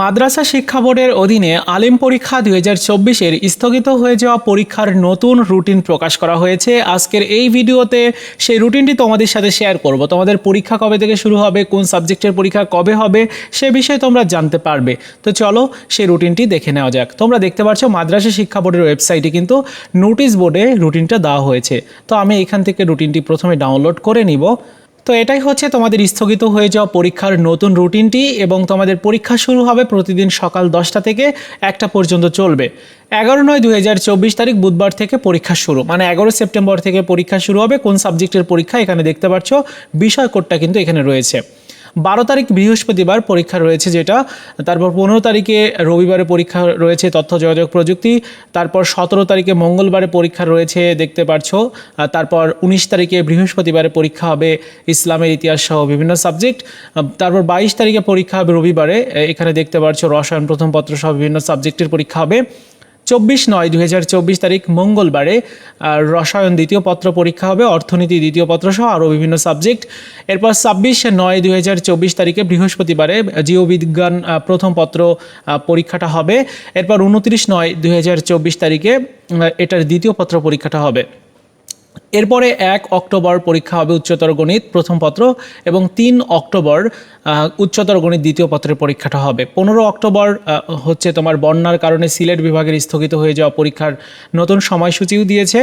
মাদ্রাসা শিক্ষা বোর্ডের অধীনে আলিম পরীক্ষা দুই হাজার চব্বিশের স্থগিত হয়ে যাওয়া পরীক্ষার নতুন রুটিন প্রকাশ করা হয়েছে। আজকের এই ভিডিওতে সেই রুটিনটি তোমাদের সাথে শেয়ার করব। তোমাদের পরীক্ষা কবে থেকে শুরু হবে, কোন সাবজেক্টের পরীক্ষা কবে হবে, সে বিষয়ে তোমরা জানতে পারবে। তো চলো সেই রুটিনটি দেখে নেওয়া যাক। তোমরা দেখতে পাচ্ছ মাদ্রাসা শিক্ষা বোর্ডের ওয়েবসাইটে কিন্তু নোটিশ বোর্ডে রুটিনটা দেওয়া হয়েছে। তো আমি এখান থেকে রুটিনটি প্রথমে ডাউনলোড করে নিব। তো এটাই হচ্ছে তোমাদের স্থগিত হয়ে যাওয়া পরীক্ষার নতুন রুটিনটি এবং তোমাদের পরীক্ষা শুরু হবে প্রতিদিন সকাল দশটা থেকে একটা পর্যন্ত চলবে। এগারো নয় দু তারিখ বুধবার থেকে পরীক্ষা শুরু। মানে এগারো সেপ্টেম্বর থেকে পরীক্ষা শুরু হবে। কোন সাবজেক্টের পরীক্ষা এখানে দেখতে পাচ্ছ? বিষয় কোডটা কিন্তু এখানে রয়েছে। বারো তারিখ বৃহস্পতিবার পরীক্ষা রয়েছে যেটা, তারপর পনেরো তারিখে রবিবারে পরীক্ষা রয়েছে তথ্য, যোগাযোগ প্রযুক্তি, তারপর সতেরো তারিখে মঙ্গলবারে পরীক্ষা রয়েছে দেখতে পাচ্ছ তারপর উনিশ তারিখে বৃহস্পতিবারে পরীক্ষা হবে ইসলামের ইতিহাস সহ বিভিন্ন সাবজেক্ট, তারপর বাইশ তারিখে পরীক্ষা হবে রবিবারে, এখানে দেখতে পাচ্ছ রসায়ন প্রথম পত্র সহ বিভিন্ন সাবজেক্টের পরীক্ষা হবে চব্বিশ নয় দু তারিখ মঙ্গলবারে রসায়ন দ্বিতীয় পত্র পরীক্ষা হবে, অর্থনীতি দ্বিতীয় পত্র সহ আরও বিভিন্ন সাবজেক্ট। এরপর ছাব্বিশ নয় দু তারিখে বৃহস্পতিবারে জীববিজ্ঞান প্রথম পত্র পরীক্ষাটা হবে। এরপর উনত্রিশ নয় দু তারিখে এটার দ্বিতীয় পত্র পরীক্ষাটা হবে। এরপরে এক অক্টোবর পরীক্ষা হবে উচ্চতর গণিত প্রথম পত্র এবং তিন অক্টোবর উচ্চতর গণিত দ্বিতীয় পত্রের পরীক্ষাটা হবে। পনেরো অক্টোবর হচ্ছে তোমার বন্যার কারণে সিলেট বিভাগের স্থগিত হয়ে যাওয়া পরীক্ষার নতুন সময়সূচিও দিয়েছে।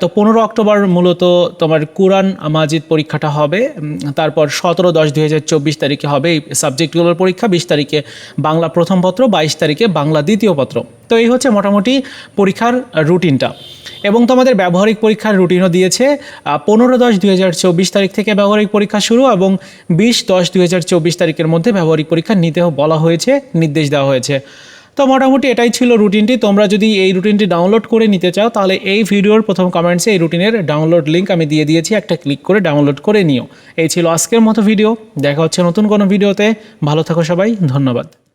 তো পনেরো অক্টোবর মূলত তোমার কোরআন মাজিদ পরীক্ষাটা হবে। তারপর সতেরো দশ দুই হাজার চব্বিশ তারিখে হবে এই সাবজেক্টগুলোর পরীক্ষা, বিশ তারিখে বাংলা প্রথম পত্র, বাইশ তারিখে বাংলা দ্বিতীয় পত্র। তো এই হচ্ছে মোটামুটি পরীক্ষার রুটিনটা এবং তোমাদের ব্যবহারিক পরীক্ষার রুটিনও দিয়েছে। পনেরো দশ দুই তারিখ থেকে ব্যবহারিক পরীক্ষা শুরু এবং বিশ দশ দুই তারিখের মধ্যে ব্যবহারিক পরীক্ষা নিতে বলা হয়েছে, নির্দেশ দেওয়া হয়েছে। তো মোটামুটি এটাই ছিল রুটিনটি। তোমরা যদি এই রুটিনটি ডাউনলোড করে নিতে চাও, তাহলে এই ভিডিওর প্রথম কমেন্টসে এই রুটিনের ডাউনলোড লিঙ্ক আমি দিয়ে দিয়েছি। একটা ক্লিক করে ডাউনলোড করে নিও। এই ছিল আজকের মতো ভিডিও দেখা হচ্ছে নতুন কোনো ভিডিওতে ভালো থাকো সবাই। ধন্যবাদ।